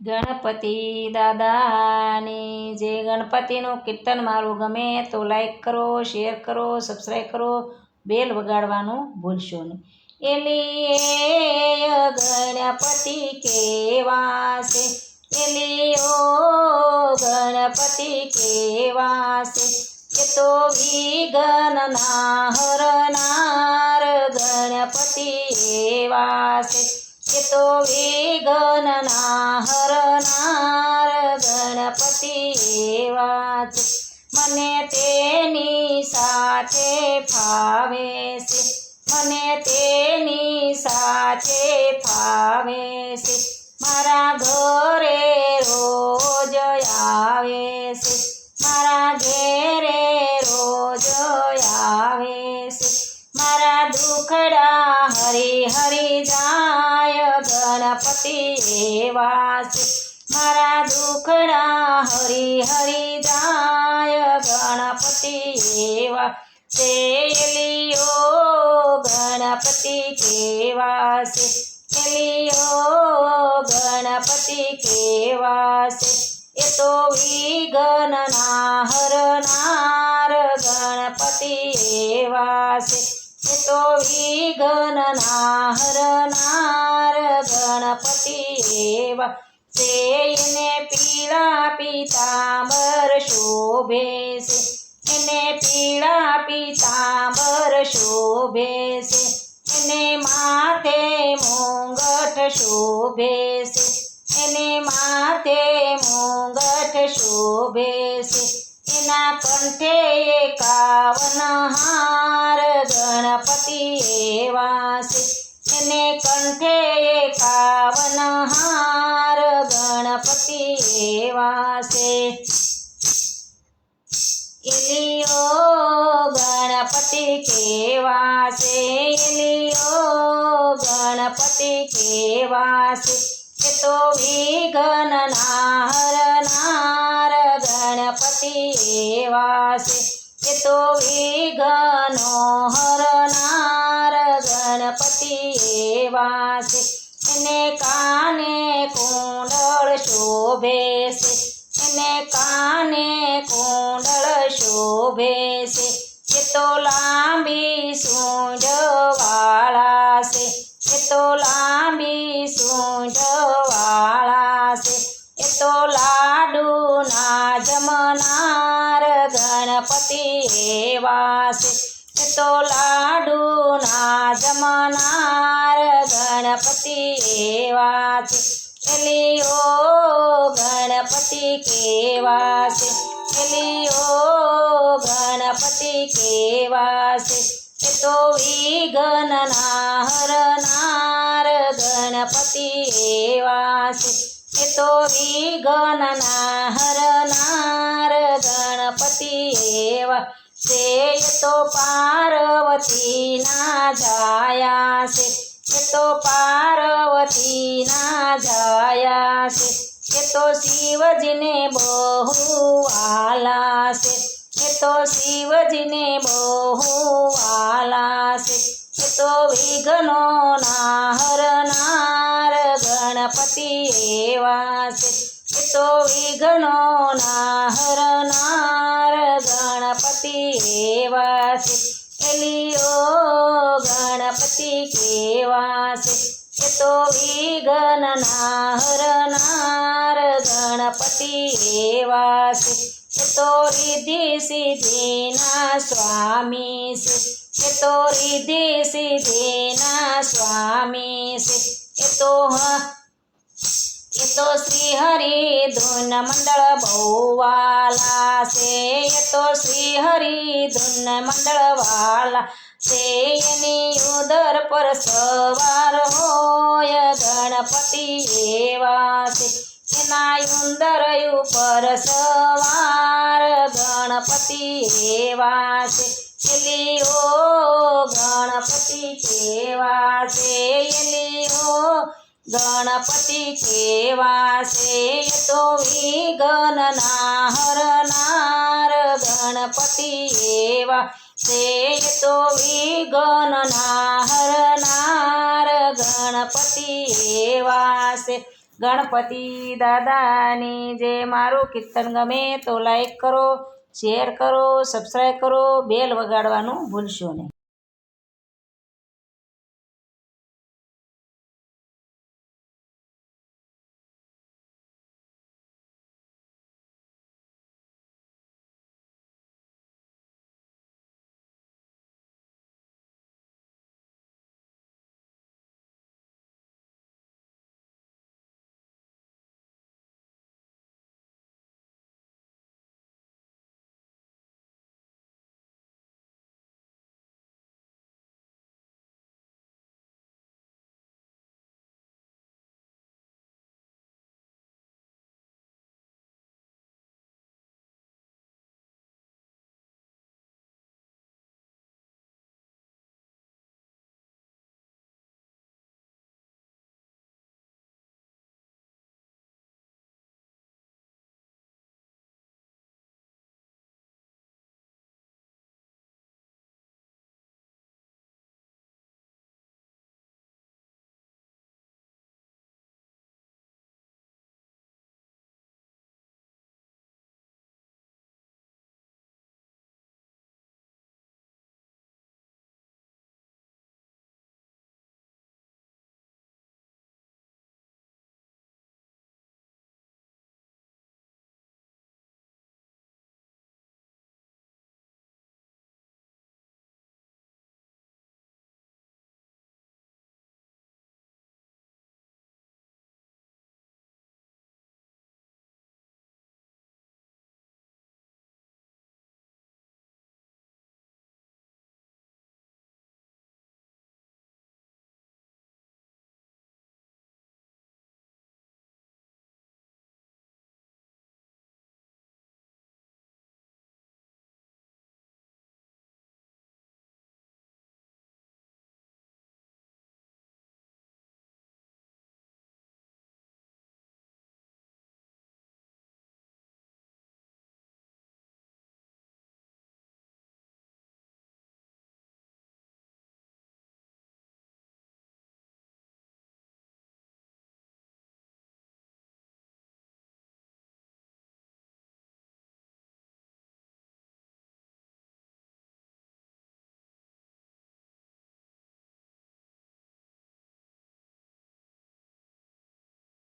ગણપતિ દાદાની જે ગણપતિનું કીર્તન મારું ગમે તો લાઈક કરો શેર કરો સબસ્ક્રાઈબ કરો બેલ વગાડવાનું ભૂલશો નહીં. એલીએ ગણપતિ કેવા છે એલીઓ ગણપતિ કેવા છે એ તો વિઘ્નના હરનાર ગણપતિ એવા છે એ તો વિઘ્નના છે મને તેની સાથે ફાવે છે. મને તેની સાથે ફાવે છે. મારા ઘરે રોજ આવે છે. મારા ઘેરે રોજ આવે છે. મારા દુખડા હરી હરી જાય. ગણપતિ એવા છે. મારા દુખડા હરી હરી જાય ગણપતિ એવા શેલીઓ ગણપતિ કેવા છે શેલીઓ ગણપતિ કેવા છે? એ તો વિઘ્નના હરનાર ગણપતિ એવા છે. એ તો વિઘ્નના હરનાર ગણપતિ એવા એને પીળા પિતાંબર શોભે છે, એને પીળા પિતાંબર શોભે છે, એને માથે મુંગઠ શોભે છે, એને માથે મુંગઠ શોભે છે, એના કંઠે એકાવન હાર ગણપતિ એવા છે. કેવા છે એલિયો? ગણપતિ કેવા છે એ તો વિઘ્નના નાર ગણપતિ એવા છે એ તો વિઘ્નો હરનાર ગણપતિ એવા છે એને કાને કુંડળ શોભે છે એને કાને કુંડળ શોભે છે તો લાંબી સૂંઢવાળા છે એ તો લાંબી સૂંઢવાળા છે એ તો લાડુના જમનાર ગણપતિ એવા છે એ તો લાડુના જમનાર ગણપતિ એવા છે ગણપતિ કેવા છે એલિયો ગણપતિ કેવા છે એ તો વિઘ્નના હરનાર ગણપતિ એવા છે એ તો વિઘ્નના હરનાર ગણપતિ એવા છે એ તો પાર્વતીના જાયા છે એ તો શિવજીને બહુ છે એ તો શિવજીને બહુ છે એ તો વિઘ્નોના હરનાર ગણપતિ એવા એ તો વિઘ્નોના હરનાર ગણપતિ એવા એલિયો ગણપતિ કેવા છે એ તો વિઘ્નના હરનાર ગણપતિ એવા છે એ તો રિધિ સિદ્ધિના સ્વામી છે એ તો રિધિ સિદ્ધિના સ્વામી છે છે એની ઉદર પર સવાર હોય? ગણપતિ એવા છે એના ઉંદર ઉપર સવાર. ગણપતિ એવા છે એલિયો ગણપતિ કેવા છે? એલિયો ગણપતિ કેવા છે? તો વિઘ્નના હરનાર ગણપતિ એવા એ તો વિઘ્નના હરનાર ગણપતિ એવા છે ગણપતિ દાદાની જે મારું કીર્તન ગમે તો લાઈક કરો શેર કરો સબસ્ક્રાઈબ કરો બેલ વગાડવાનું ભૂલશો નહીં.